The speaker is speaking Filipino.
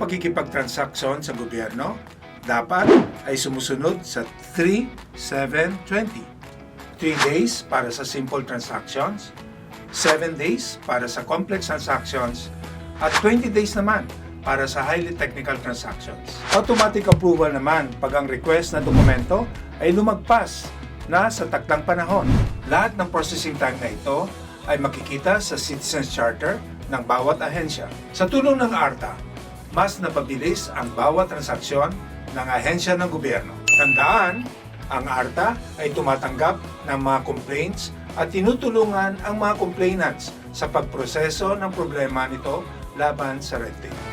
pakikipagtransaksyon sa gobyerno dapat ay sumusunod sa 3-7-20. 3 days para sa simple transactions, 7 days para sa complex transactions, at 20 days naman para sa highly technical transactions. Automatic approval naman pag ang request na dokumento ay lumagpas na sa takdang panahon. Lahat ng processing time na ito ay makikita sa Citizens Charter ng bawat ahensya. Sa tulong ng ARTA, mas napabilis ang bawat transaksyon ng ahensya ng gobyerno. Tandaan, ang ARTA ay tumatanggap ng mga complaints at tinutulungan ang mga complainants sa pagproseso ng problema nito laban sa red tape.